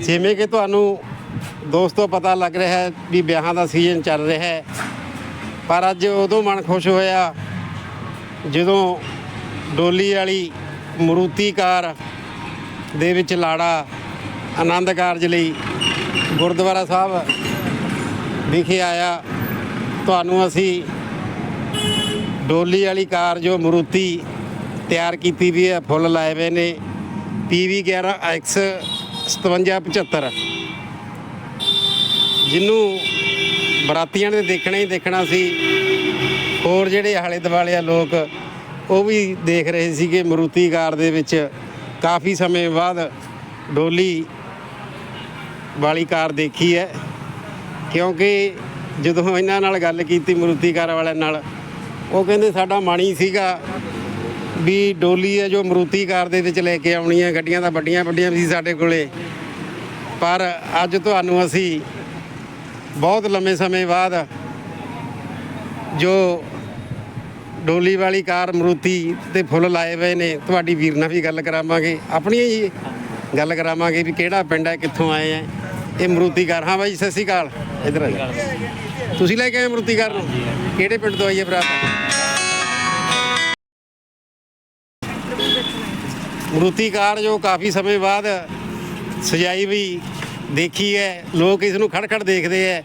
ਜਿਵੇਂ ਕਿ ਤੁਹਾਨੂੰ ਦੋਸਤੋ ਪਤਾ ਲੱਗ ਰਿਹਾ ਹੈ ਵੀ ਵਿਆਹਾਂ ਦਾ ਸੀਜ਼ਨ ਚੱਲ ਰਿਹਾ ਹੈ, ਪਰ ਅੱਜ ਉਦੋਂ ਮਨ ਖੁਸ਼ ਹੋਇਆ ਜਦੋਂ ਡੋਲੀ ਵਾਲੀ ਮਰੂਤੀ ਕਾਰ ਦੇ ਵਿੱਚ ਲਾੜਾ ਆਨੰਦ ਕਾਰਜ ਲਈ ਗੁਰਦੁਆਰਾ ਸਾਹਿਬ ਵਿਖੇ ਆਇਆ। ਤੁਹਾਨੂੰ ਅਸੀਂ ਡੋਲੀ ਵਾਲੀ ਕਾਰ ਜੋ ਮਰੂਤੀ ਤਿਆਰ ਕੀਤੀ ਵੀ ਹੈ, ਫੁੱਲ ਲਾਏ ਹੋਏ ਨੇ PV 11 X 5775 ਜਿਹਨੂੰ ਬਰਾਤੀਆਂ ਨੇ ਦੇਖਣਾ ਹੀ ਦੇਖਣਾ ਸੀ, ਹੋਰ ਜਿਹੜੇ ਆਲੇ ਦੁਆਲੇ ਆ ਲੋਕ, ਉਹ ਵੀ ਦੇਖ ਰਹੇ ਸੀਗੇ ਮਰੂਤੀ ਕਾਰ ਦੇ ਵਿੱਚ। ਕਾਫੀ ਸਮੇਂ ਬਾਅਦ ਡੋਲੀ ਵਾਲੀ ਕਾਰ ਦੇਖੀ ਹੈ, ਕਿਉਂਕਿ ਜਦੋਂ ਇਹਨਾਂ ਨਾਲ ਗੱਲ ਕੀਤੀ ਮਰੂਤੀ ਕਾਰ ਵਾਲਿਆਂ ਨਾਲ, ਉਹ ਕਹਿੰਦੇ ਸਾਡਾ ਮਾਣੀ ਸੀਗਾ ਵੀ ਡੋਲੀ ਹੈ ਜੋ ਮਰੂਤੀ ਕਾਰ ਦੇ ਵਿੱਚ ਲੈ ਕੇ ਆਉਣੀ ਹੈ ਗੱਡੀਆਂ ਤਾਂ ਵੱਡੀਆਂ ਵੱਡੀਆਂ ਵੀ ਸੀ ਸਾਡੇ ਕੋਲੇ। ਪਰ ਅੱਜ ਤੁਹਾਨੂੰ ਅਸੀਂ ਬਹੁਤ ਲੰਮੇ ਸਮੇਂ ਬਾਅਦ ਜੋ ਡੋਲੀ ਵਾਲੀ ਕਾਰ ਮਰੂਤੀ ਤੇ ਫੁੱਲ ਲਾਏ ਹੋਏ ਨੇ ਤੁਹਾਡੀ ਵੀਰ ਨਾਲ ਵੀ ਗੱਲ ਕਰਾਵਾਂਗੇ। ਆਪਣੀ ਹੀ ਗੱਲ ਕਰਾਵਾਂਗੇ ਵੀ ਕਿਹੜਾ ਪਿੰਡ ਹੈ ਕਿੱਥੋਂ ਆਏ ਆ ਇਹ ਮਰੂਤੀ ਕਾਰ। ਹਾਂ ਬਾਈ ਸਤਿ ਸ਼੍ਰੀ ਅਕਾਲ। ਇਧਰ ਆ। ਤੁਸੀਂ ਲੈ ਕੇ ਆਏ ਮਰੂਤੀ ਕਾਰ ਨੂੰ? ਕਿਹੜੇ ਪਿੰਡ ਤੋਂ ਆਈ ਹੈ ਬਰਾਤ ਮਰੂਤੀ ਕਾਰ ਜੋ ਕਾਫੀ ਸਮੇਂ ਬਾਅਦ ਸਜਾਈ ਵੀ ਦੇਖੀ ਹੈ। ਲੋਕ ਇਸ ਨੂੰ ਖੜਖੜ ਦੇਖਦੇ ਹੈ।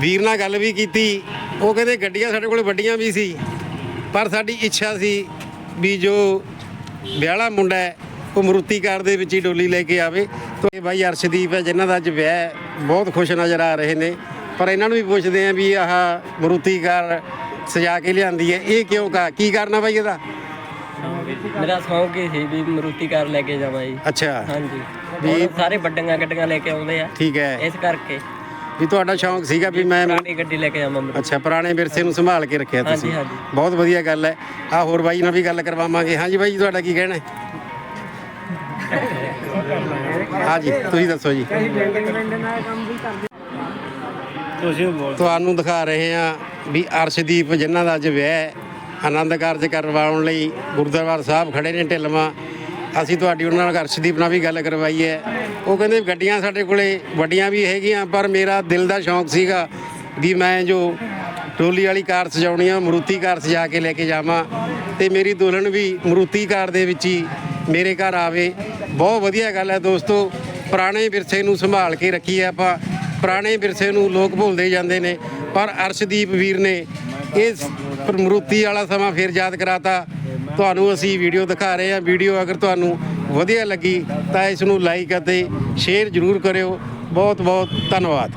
ਵੀਰ ਨਾਲ ਗੱਲ ਵੀ ਕੀਤੀ। ਉਹ ਕਹਿੰਦੇ ਗੱਡੀਆਂ ਸਾਡੇ ਕੋਲ ਵੱਡੀਆਂ ਵੀ ਸੀ। ਪਰ ਸਾਡੀ ਇੱਛਾ ਸੀ ਵੀ ਜੋ ਵਿਆਹਲਾ ਮੁੰਡਾ ਹੈ, ਉਹ ਮਰੂਤੀ ਕਾਰ ਦੇ ਵਿੱਚ ਹੀ ਡੋਲੀ ਲੈ ਕੇ ਆਵੇ। ਤੇ ਬਾਈ ਅਰਸ਼ਦੀਪ ਹੈ, ਜਿਨ੍ਹਾਂ ਦਾ ਅੱਜ ਵਿਆਹ ਬਹੁਤ ਖੁਸ਼ ਨਜ਼ਰ ਆ ਰਹੇ ਨੇ। ਪਰ ਇਹਨਾਂ ਨੂੰ ਵੀ ਪੁੱਛਦੇ ਆ ਵੀ ਆਹ ਮਰੂਤੀ ਕਾਰ ਸਜਾ ਕੇ ਲਿਆਂਦੀ ਹੈ। ਇਹ ਕਿਉਂ ਕਾ, ਕੀ ਕਰਨਾ ਬਾਈ ਇਹਦਾ? ਮੇਰਾ ਸ਼ੌਂਕ ਹੀ ਸੀ ਵੀ ਮਰੂਤੀ ਕਾਰ ਲੈ ਕੇ ਜਾਵਾਂ ਜੀ। ਅੱਛਾ। ਹਾਂਜੀ। ਵੀ- ਸਾਰੇ ਵੱਡੀਆਂ ਗੱਡੀਆਂ ਲੈ ਕੇ ਆਉਂਦੇ ਆ। ਠੀਕ ਹੈ। ਇਸ ਕਰਕੇ। ਵੀ ਤੁਹਾਡਾ ਸ਼ੌਂਕ ਸੀਗਾ ਵੀ ਮੈਂ ਪੁਰਾਣੀ ਗੱਡੀ ਲੈ ਕੇ ਜਾਵਾਂ ਮਰੂਤੀ। ਅੱਛਾ ਪੁਰਾਣੇ ਵਿਰਸੇ ਨੂੰ ਸੰਭਾਲ ਕੇ ਰੱਖਿਆ ਤੁਸੀਂ। ਹਾਂਜੀ, ਹਾਂਜੀ। ਬਹੁਤ ਵਧੀਆ ਗੱਲ ਹੈ। ਆ ਹੋਰ ਬਾਈ ਨਾਲ ਵੀ ਗੱਲ ਕਰਵਾਵਾਂਗੇ। ਹਾਂਜੀ ਬਾਈ ਤੁਹਾਡਾ ਕੀ ਕਹਿਣਾ ਹੈ? ਹਾਂਜੀ ਤੁਸੀਂ ਦੱਸੋ ਜੀ। ਤੁਸੀਂ ਤੁਹਾਨੂੰ ਦਿਖਾ ਰਹੇ ਹਾਂ ਵੀ ਅਰਸ਼ਦੀਪ ਜਿਨ੍ਹਾਂ ਦਾ ਅੱਜ ਵਿਆਹ ਹੈ। ਆਨੰਦ ਕਾਰਜ ਕਰਵਾਉਣ ਲਈ ਗੁਰਦੁਆਰਾ ਸਾਹਿਬ ਖੜੇ ਨੇ ਢਿਲਮਾ ਅਸੀਂ ਤੁਹਾਡੀ ਉਹਨਾਂ ਨਾਲ ਅਰਸ਼ਦੀਪ ਨਾਲ ਵੀ ਗੱਲ ਕਰਵਾਈ ਹੈ। ਉਹ ਕਹਿੰਦੇ ਗੱਡੀਆਂ ਸਾਡੇ ਕੋਲੇ ਵੱਡੀਆਂ ਵੀ ਹੈਗੀਆਂ, ਪਰ ਮੇਰਾ ਦਿਲ ਦਾ ਸ਼ੌਂਕ ਸੀਗਾ ਵੀ ਮੈਂ ਜੋ ਟੋਲੀ ਵਾਲੀ ਕਾਰ ਸਜਾਉਣੀ ਆ, ਮਰੂਤੀ ਕਾਰ ਸਜਾ ਕੇ ਲੈ ਕੇ ਜਾਵਾਂ ਤੇ ਮੇਰੀ ਦੁਲਹਨ ਵੀ ਮਰੂਤੀ ਕਾਰ ਦੇ ਵਿੱਚ ਹੀ ਮੇਰੇ ਘਰ ਆਵੇ। ਬਹੁਤ ਵਧੀਆ ਗੱਲ ਹੈ ਦੋਸਤੋ, ਪੁਰਾਣੇ ਵਿਰਸੇ ਨੂੰ ਸੰਭਾਲ ਕੇ ਰੱਖੀਏ ਆਪਾਂ। ਪੁਰਾਣੇ ਵਿਰਸੇ ਨੂੰ ਲੋਕ ਭੁੱਲਦੇ ਜਾਂਦੇ ਨੇ, ਪਰ ਅਰਸ਼ਦੀਪ ਵੀਰ ਨੇ ਇਸ ਮਰੂਤੀ ਵਾਲਾ ਸਮਾਂ ਫੇਰ ਯਾਦ ਕਰਾਤਾ। ਤੁਹਾਨੂੰ ਅਸੀਂ ਵੀਡੀਓ ਦਿਖਾ ਰਹੇ ਹਾਂ। ਵੀਡੀਓ ਅਗਰ ਤੁਹਾਨੂੰ ਵਧੀਆ ਲੱਗੀ ਤਾਂ ਇਸ ਨੂੰ ਲਾਈਕ ਅਤੇ ਸ਼ੇਅਰ ਜ਼ਰੂਰ ਕਰਿਓ। ਬਹੁਤ ਬਹੁਤ ਧੰਨਵਾਦ।